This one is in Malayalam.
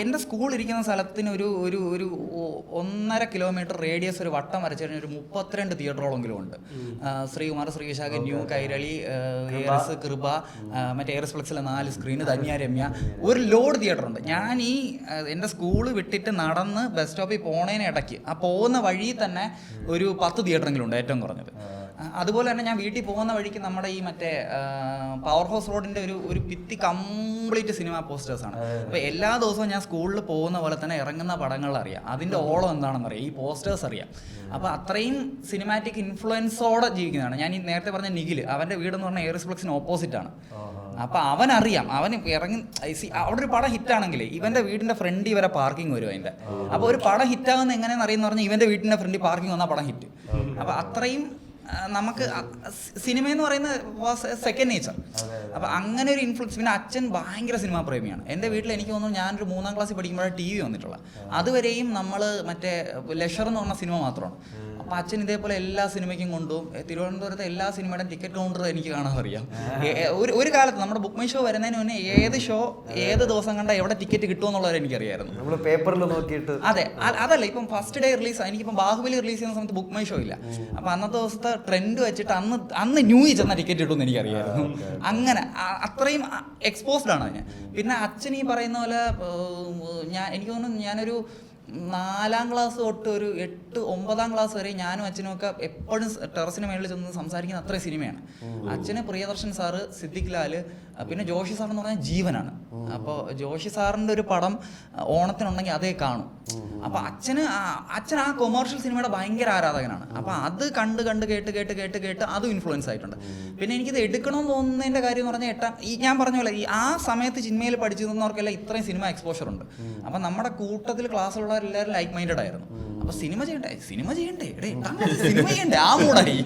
എന്റെ സ്കൂൾ ഇരിക്കുന്ന സ്ഥലത്തിന് ഒരു ഒരു ഒരു ഒന്നര കിലോമീറ്റർ റേഡിയസ് ഒരു വട്ടം വരച്ചു കഴിഞ്ഞാൽ ഒരു മുപ്പത്തിരണ്ട് തിയേറ്ററോളെങ്കിലും ഉണ്ട്. Sreekumar Sreevisakh new Kairali Aries Kripa. മറ്റേ എയർസ് ഫ്ലെക്സിലെ നാല് സ്ക്രീന് ധന്യ രമ്യ. ഒരു ലോഡ് തിയേറ്റർ ഉണ്ട്. ഞാൻ ഈ എന്റെ സ്കൂൾ വിട്ടിട്ട് നടന്ന് ബസ് സ്റ്റോപ്പിൽ പോണേന് ഇടയ്ക്ക് ആ പോകുന്ന വഴി തന്നെ ഒരു പത്ത് തിയേറ്ററെങ്കിലും ഉണ്ട് ഏറ്റവും കുറഞ്ഞത്. അതുപോലെ തന്നെ ഞാൻ വീട്ടിൽ പോകുന്ന വഴിക്ക് നമ്മുടെ ഈ മറ്റേ പവർ ഹൗസ് റോഡിന്റെ ഒരു ഒരു ഭിത്തി കംപ്ലീറ്റ് സിനിമ പോസ്റ്റേഴ്സ് ആണ്. അപ്പൊ എല്ലാ ദിവസവും ഞാൻ സ്കൂളിൽ പോകുന്ന പോലെ തന്നെ ഇറങ്ങുന്ന പടങ്ങൾ അറിയാം. അതിന്റെ ഓളം എന്താണെന്ന് അറിയാം. ഈ പോസ്റ്റേഴ്സ് അറിയാം. അപ്പൊ അത്രയും സിനിമാറ്റിക് ഇൻഫ്ലുവൻസോടെ ജീവിക്കുന്നതാണ്. ഞാൻ ഈ നേരത്തെ പറഞ്ഞ നിഖിൽ അവന്റെ വീടെന്ന് പറഞ്ഞാൽ എയർസ്പ്ലക്സിന് ഓപ്പോസിറ്റ് ആണ്. അപ്പൊ അവൻ അറിയാം അവൻ ഇറങ്ങി സി- അവിടെ ഒരു പടം ഹിറ്റ് ആണെങ്കിൽ ഇവന്റെ വീടിന്റെ ഫ്രണ്ട് ഇവരെ പാർക്കിംഗ് വരും അതിന്റെ. അപ്പൊ ഒരു പടം ഹിറ്റ് ആകുന്ന എങ്ങനെയാണെന്ന് അറിയുന്ന പറഞ്ഞാൽ ഇവന്റെ വീടിന്റെ ഫ്രണ്ടിൽ പാർക്കിംഗ് വന്നാൽ പടം ഹിറ്റ് അപ്പൊ അത്രയും നമുക്ക് സിനിമ എന്ന് പറയുന്നത് സെക്കൻഡ് നേച്ചർ അപ്പൊ അങ്ങനെ ഒരു ഇൻഫ്ലുവൻസ് പിന്നെ അച്ഛൻ ഭയങ്കര സിനിമാ പ്രേമിയാണ്. എന്റെ വീട്ടിൽ എനിക്ക് തോന്നുന്നു ഞാനൊരു മൂന്നാം ക്ലാസ്സിൽ പഠിക്കുമ്പോഴാണ് ടി വി വന്നിട്ടുള്ളത്. അതുവരെയും നമ്മൾ മറ്റേ ലെഷർ എന്ന് പറഞ്ഞ സിനിമ മാത്രമാണ്. അപ്പൊ അച്ഛൻ ഇതേപോലെ എല്ലാ സിനിമയ്ക്കും കൊണ്ടുപോകും. തിരുവനന്തപുരത്തെ എല്ലാ സിനിമയുടെയും ടിക്കറ്റ് കൗണ്ടർ എനിക്ക് കാണാൻ അറിയാം ഒരു ഒരു കാലത്ത് നമ്മുടെ ബുക്ക് മൈ ഷോ വരുന്നതിന് മുന്നേ ഏത് ഷോ ഏത് ദിവസം കണ്ടാൽ എവിടെ ടിക്കറ്റ് കിട്ടുമെന്നുള്ളത് എനിക്കറിയായിരുന്നു. നമ്മൾ പേപ്പറിൽ നോക്കിയിട്ട്. അതെ അതല്ല ഇപ്പം ഫസ്റ്റ് ഡേ റിലീസ് എനിക്കിപ്പം ബാഹുബലി റിലീസ് ചെയ്യുന്ന സമയത്ത് ബുക്ക് മൈ ഷോ ഇല്ല. അപ്പൊ അന്നത്തെ ദിവസത്തെ ട്രെൻഡ് വെച്ചിട്ട് അന്ന് അന്ന് ന്യൂ ചെന്ന ടിക്കറ്റ് കിട്ടുമെന്ന് എനിക്കറിയായിരുന്നു. അങ്ങനെ അത്രയും എക്സ്പോസ്ഡ് ആണ് ഞാൻ. പിന്നെ അച്ഛൻ ഈ പറയുന്ന പോലെ ഞാൻ എനിക്ക് തോന്നുന്നു ഞാനൊരു നാലാം ക്ലാസ് തൊട്ട് ഒരു എട്ട് ഒമ്പതാം ക്ലാസ് വരെ ഞാനും അച്ഛനും ഒക്കെ എപ്പോഴും ടെറസിന് മേളിൽ ചെന്ന് സംസാരിക്കുന്ന അത്രയും സിനിമയാണ് അച്ഛന് പ്രിയദർശൻ സാറ് സിദ്ദിഖ് ലാൽ പിന്നെ ജോഷി സാർ എന്ന് പറഞ്ഞാൽ ജീവനാണ്. അപ്പൊ ജോഷി സാറിന്റെ ഒരു പടം ഓണത്തിനുണ്ടെങ്കിൽ അതേ കാണും. അപ്പൊ അച്ഛന് അച്ഛൻ ആ കൊമേഴ്ഷ്യൽ സിനിമയുടെ ഭയങ്കര ആരാധകനാണ്. അപ്പൊ അത് കണ്ട് കണ്ട് കേട്ട് കേട്ട് കേട്ട് കേട്ട് അതും ഇൻഫ്ലുവൻസ് ആയിട്ടുണ്ട്. പിന്നെ എനിക്കിത് എടുക്കണമെന്ന് തോന്നുന്നതിന്റെ കാര്യം എന്ന് പറഞ്ഞാൽ എട്ടാം ഈ ഞാൻ പറഞ്ഞ പോലെ ഈ ആ സമയത്ത് ചിന്മയിൽ പഠിച്ചിരുന്നവർക്കെല്ലാം ഇത്രയും സിനിമ എക്സ്പോഷർ ഉണ്ട്. അപ്പൊ നമ്മുടെ കൂട്ടത്തിൽ ക്ലാസ്സിലുള്ളവരെല്ലാവരും ലൈക്ക് മൈൻഡഡ് ആയിരുന്നു. അപ്പൊ സിനിമ ചെയ്യണ്ടേ? സിനിമ ചെയ്യണ്ടേ? സിനിമ ചെയ്യണ്ടേ? ആ മൂടായി